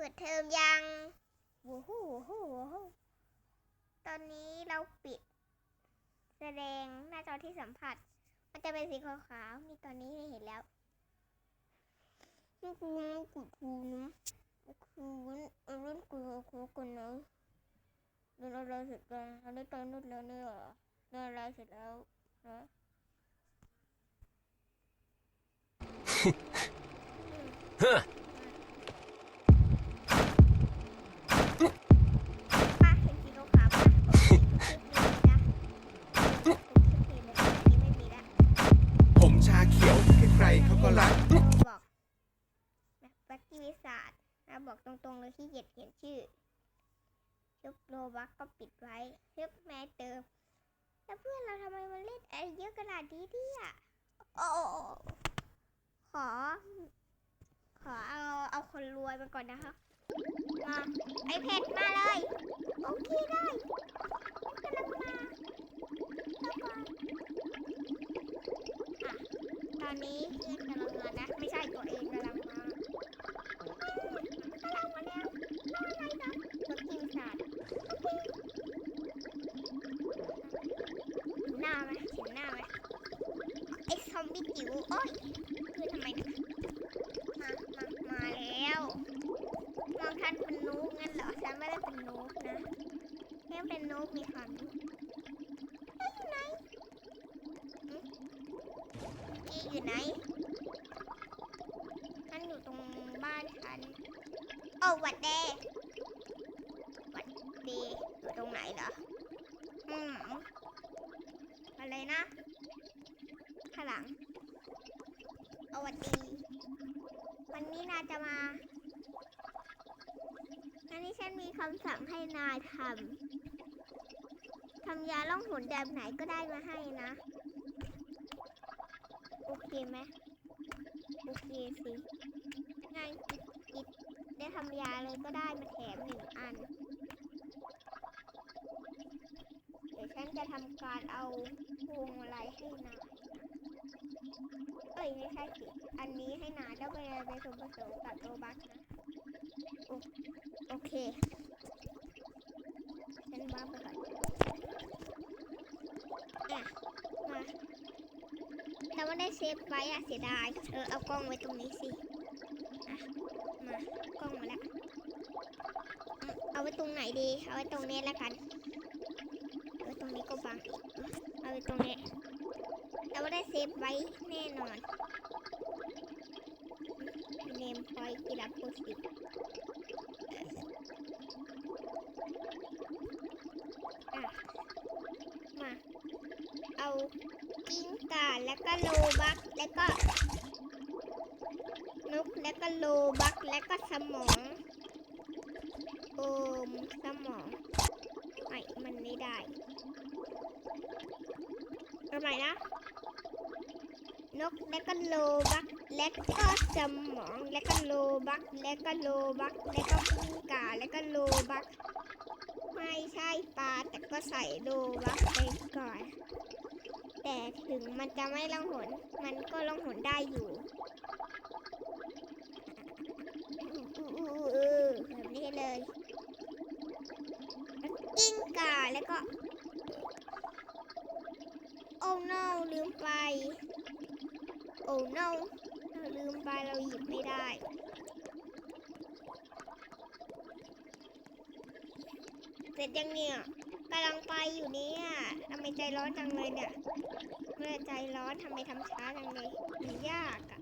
เปิดเทอมยังวู้ฮู้ฮู้ฮู้ตอนนี้เราปิด แสดงหน้าจอที่สัมผัส มันจะเป็นสีขาวๆ นี่ตอนนี้เห็นแล้วนี่กูกูกูนะคือรุ่นกูกูกันนะเรียนอะไรเสร็จแล้วอันนี้ตอนนู้นแล้วเนี่ยเรียนอะไรเสร็จแล้วนะป้า ยที่เหยียดเขียนชื่อยุบโลบักก็ปิดไว้ยุบแม่เติม แล้วเพื่อนเราทำไมมันเล่นอะไรเยอะขนาดนี้เนี่ยโอ้ขอ ขอเอาเอาคนรวยมาก่อนนะคะมาไอเพดมาเลย โอเคได้กำลังมาตอนนี้เพื่อนกำลังมานะ ไม่ใช่ตัวเองกำลังมากำลังมาแล้วน่าอะไรนะรถกินสัตว์โอเคหน้าไหมเห็นหน้าไหมไอ้ซอม บี้จิ๋วโอ้ยคือทำไมมา มา มาแล้ว มองท่านเป็นนูกงั้นเหรอฉันไม่ได้เป็นนูกนะแค่เป็นนูกมีความรู้อยู่ไหนหึเอ๊ะอยู่ไหนมันอยู่ตรงบ้านฉันโอ้วัดเดวัดดีอยู่ตรงไหนเหรอมอะไรนะ ข้างหลังเอาวัดดีวันนี้นายจะมาอันนี้ฉันมีคำสั่งให้นายทำทำยาล่องหนแบบไหนก็ได้มาให้นะ โอเคไหมโอเคสิงานกิจกิจได้ทำยาเลยก็ได้มาแถมหนึ่งอัน เดี๋ยวฉันจะทำการเอาพวงมาลัยให้นาย ไม่ใช่สิอันนี้ให้นายแล้วไปไปผสมผสมกับโรบัสนะโอโอเคฉันบ้าไปก่อนอะมาแต่ว่าได้เซฟไว้อะเสียดายเออเอากล้องไว้ตรงนี้สิอะมากล้องมาแล้วเอาไว้ตรงไหนดีเอาไว้ตรงนี้แล้วกันเอาไว้ตรงนี้ก็บังอีกเอาไว้ตรงนี้ แต่ว่าได้เซฟไว้แน่นอนเนมพอยกีฬาโพสิตอะมา เอากิ้งก่าแล้วก็โลบักแล้วก็ นกแล้วก็โลบักแล้วก็สมองโอมสมองไม่มันไม่ได้ เอาใหม่นะ นกแล้วก็โลบักแล้วก็สมองแล้วก็โลบักแล้วก็โลบักแล้วก็กิ้งก่าแล้วก็โลบัก ไม่ใช่ปลาแต่ก็ใส่โลบักไปก่อน แต่ถึงมันจะไม่ล่องหน มันก็ล่องหนได้อยู่อือแบบนี้เลยกิ้งก่าแล้วก็ โอ้ no ลืม ไป โอ้ no เราลืมไปเราหยิบไม่ได้ เสร็จยังเนี่ยกำลังไปอยู่เนี่ยทำไมใจร้อนจังเลยเนี่ย เมื่อใจร้อนทำไมทำช้าจังเลยมันยากอะ่ะ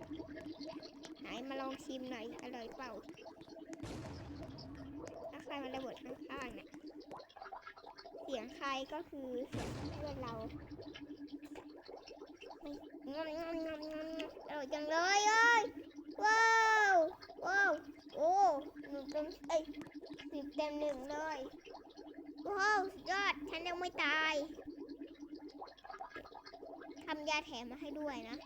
ไหนมาลองชิมหน่อยอร่อยเปล่าถ้าใครมาระเบิดข้างๆเนี่ยเสียงใครก็คือเสียงเพื่อนเรา อมงอมงอมงอมอร่อยจังเลยเอ้ยว้าวว้าวโอ้หนึ่งเต็มเอ้ยสิบเต็มหนึ่งเลยว้าวยอดฉันยังไม่ตายทำยาแถมมาให้ด้วยนะ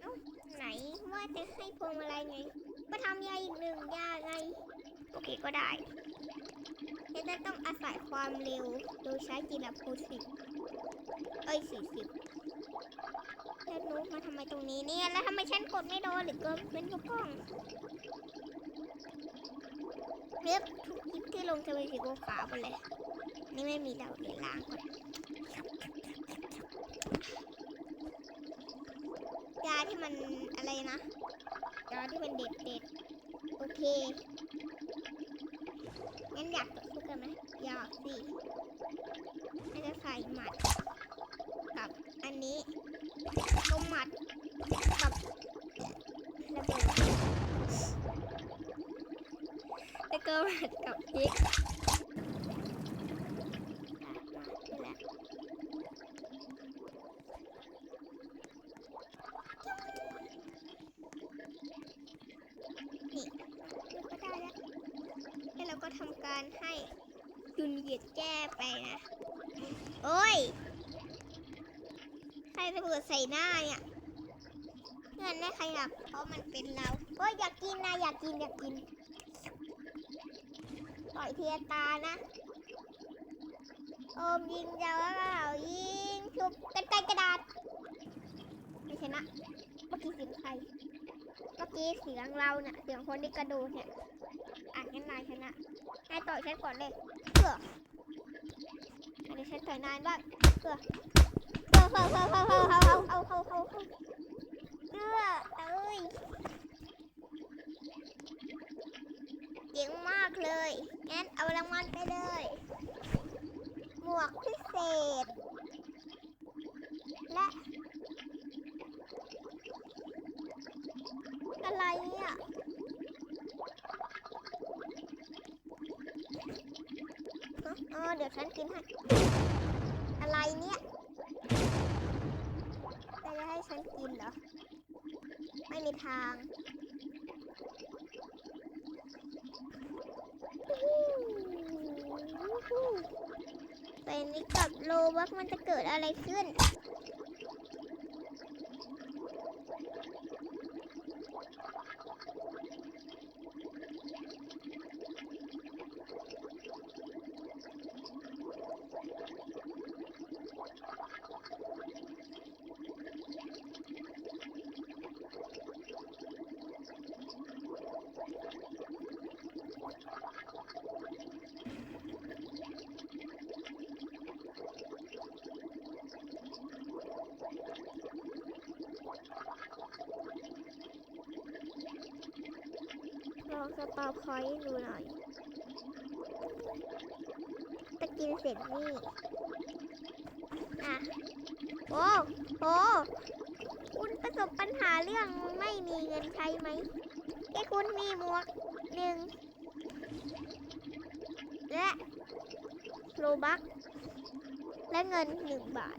เอ้าไหนว่าจะให้พวงมาลัยไงก็ทำยาอีกหนึ่งยาไงโอเคก็ได้แต่ต้องอาศัยความเร็ว ใช้กีฬาโพสิตเอ้ยสี่สิบแล้วนุกมาทำไมตรงนี้เนี่ย แล้วทำไมฉันกดไม่โดนหรือก็เป็นกระป้องเรียบทุกคลิปที่ลงจะเป็นสีขาวหมดเลย นี่ไม่มีดาวเลยล้างก่อนยาที่มันอะไรนะยาที่มันเด็ดเด็ดโอเคงั้นอยาก ต่อสู้กันไหมอยาจะใส่หมัด กับอันนี้ต้มหมัดกับระเบิดแล้วก็หมัดกับพริกนี่แหละนี่นี่ก็ได้แล้วแล้วเราก็ทำการให้ ดุนเหยียดแก้ไปนะ โอ้ย ใครระเบิดใส่หน้าเนี่ยเพื่อนได้ขยับเพราะมันเป็นเราโอ้ยอยากกินนะอยากกินอยากกินต่อยเทียตานะโอมยิงเจ้าเรายิงชุบกันไกลกระดาษไม่ชนะเมื่อกี้สียงใคร กี้เสียงเราเนี่ยเสียงคนที่กระโดดเนี่ยอะงั้นนายชนะนายต่อยฉันก่อนเลยเพื่ออันนี้ฉันต่อยนายบ้างเพื่อเฮ้าเฮ้าเฮ้าเฮ้าเฮ้าเฮ้าเฮ้าเฮ้าเฮ้าเฮ้าเอื้อเอ้ยเจ๋งมากเลยงั้นเอารางวัลไปเลย หมวกพิเศษ และ อะไร เนี่ยฮะอ๋อเดี๋ยวฉันกินให้อะไรเนี่ยแต่จะให้ฉันกินเหรอ ไม่มีทางแต่นี้กับโลบักมันจะเกิดอะไรขึ้น ลองสปาพอยดูหน่อยจะกินเสร็จนี่ อะ โอ้โหคุณประสบปัญหาเรื่องไม่มีเงินใช้ไหมแค่คุณมีหมวกหนึ่ง และโลบักและเงินหนึ่งบาท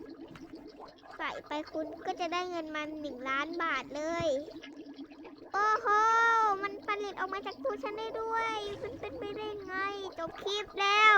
ใส่ไปคุณก็จะได้เงินมาหนึ่งล้านบาทเลย โอ้โห มันผลิตออกมาจากตัวฉันได้ด้วย มันเป็นไปได้ไง จบคลิปแล้ว